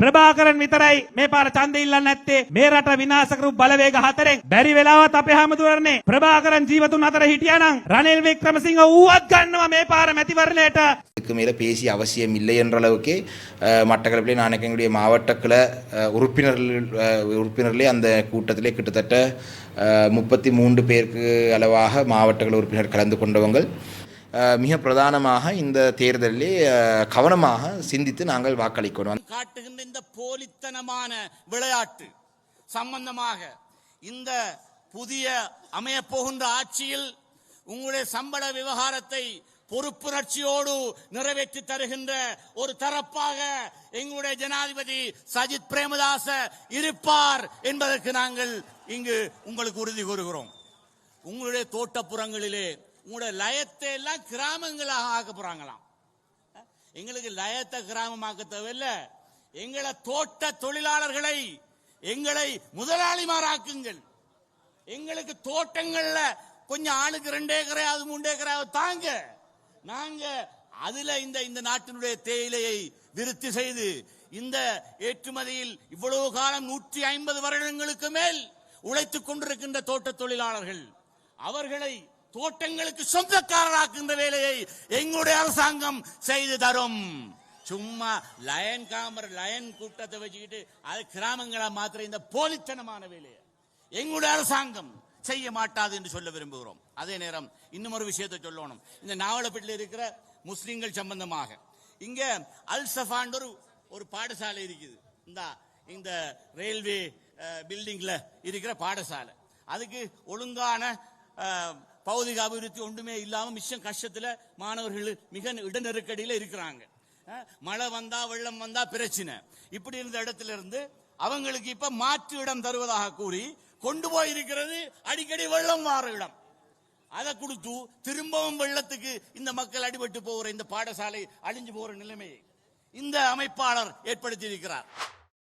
ප්‍රභාකරන් විතරයි මේ පාර ඡන්දය ඉල්ලන්නේ නැත්තේ මේ රට විනාශ කරපු බලවේග හතරෙන් බැරි වෙලාවත් අපේ හැමදුවරනේ ප්‍රභාකරන් ජීවතුන් අතර හිටියානම් රනිල් වික්‍රමසිංහ ඌවත් ගන්නවා මේ පාර මැතිවරණයට இதுக்கு மேலே பேசி அவசியம் இல்லை என்ற அளவுக்கு அஹ், மட்டக்களப்பிலே நாணயக்கங்களுடைய மாவட்ட கிள அஹ், உறுப்பினர்கள் அஹ், உறுப்பினர்களே அந்த கூட்டத்திலே கிட்டத்தட்ட முப்பத்தி மூன்று பேருக்கு அளவாக மாவட்ட கிளை உறுப்பினர் கலந்து கொண்டவங்கள் அஹ், மிக பிரதானமாக இந்த தேர்தலிலே கவனமாக சிந்தித்து நாங்கள் வாக்களிக்கணும். காட்டுகின்ற இந்த போலித்தனமான விளையாட்டு சம்பந்தமாக இந்த புதிய அமைய போகின்ற ஆட்சியில் உங்களுடைய சம்பள விவகாரத்தை பொறுப்புணர்ச்சியோடு நிறைவேற்றி தருகின்ற ஒரு தரப்பாக எங்களுடைய ஜனாதிபதி சஜித் பிரேமதாச இருப்பார் என்பதற்கு நாங்கள் இங்கு உங்களுக்கு உறுதி கூறுகிறோம். உங்களுடைய தோட்டப்புறங்களிலே உங்களோட லயத்தை எல்லாம் கிராமங்களாக ஆக்க போறாங்களாம். எங்களுக்கு லயத்தை கிராமமாக்க தேவையில்ல. எங்களை தோட்ட தொழிலாளர்களை எங்களை முதலாளிமாராக்குங்கள். எங்களுக்கு தோட்டங்கள்ல கொஞ்சம் ஆளுக்கு ரெண்டு ஏக்கரையாவது மூன்று ஏக்கராவது தாங்க. நாங்க அதுல இந்த இந்த நாட்டினுடைய தேயிலையை விருத்தி செய்து இந்த ஏற்றுமதியில் இவ்வளவு காலம் நூற்றி ஐம்பது வருடங்களுக்கு மேல் உழைத்துக் கொண்டிருக்கின்ற தோட்ட தொழிலாளர்கள் அவர்களை தோட்டங்களுக்கு சொந்தக்காரராக்குகின்ற வேலையை எங்களுடைய அரசாங்கம் செய்து தரும். சும்மா லயன் காமர் லயன் கூட்டத்தை வச்சுக்கிட்டு அது கிராமங்களா மாத்திர இந்த போலித்தனமான வேலையை எங்களுடைய அரசாங்கம் செய்ய மாட்டாது என்று சொல்ல விரும்புகிறோம். அதே நேரம் இன்னும் ஒரு விஷயத்தை சொல்லணும். இந்த நாவலப்பட்டில் இருக்கிற முஸ்லிம்கள் சம்பந்தமாக. இங்க அல் சஃபான் ஒரு ஒரு பாடசாலை இருக்குது. இந்த இந்த ரயில்வே பில்டிங்ல இருக்கிற பாடசாலை. அதுக்கு ஒழுங்கான பௌதிக அபிவிருத்தி ஒன்றுமே இல்லாம மிஷம் கஷ்டத்துல மாணவர்கள் மிக இட நெருக்கடியில இருக்கிறாங்க மழை வந்தா வெள்ளம் வந்தா பிரச்சனை. இப்படி இருந்த இடத்துல இருந்து அவங்களுக்கு இப்ப மாற்று இடம் தருவதாக கூறி கொண்டு போய் இருக்கிறது அடிக்கடி வெள்ளம் மாற இடம். அதை கொடுத்து திரும்பவும் வெள்ளத்துக்கு இந்த மக்கள் அடிபட்டு போகிற இந்த பாடசாலை அழிஞ்சு போகிற நிலைமையை இந்த அமைப்பாளர் ஏற்படுத்தி இருக்கிறார்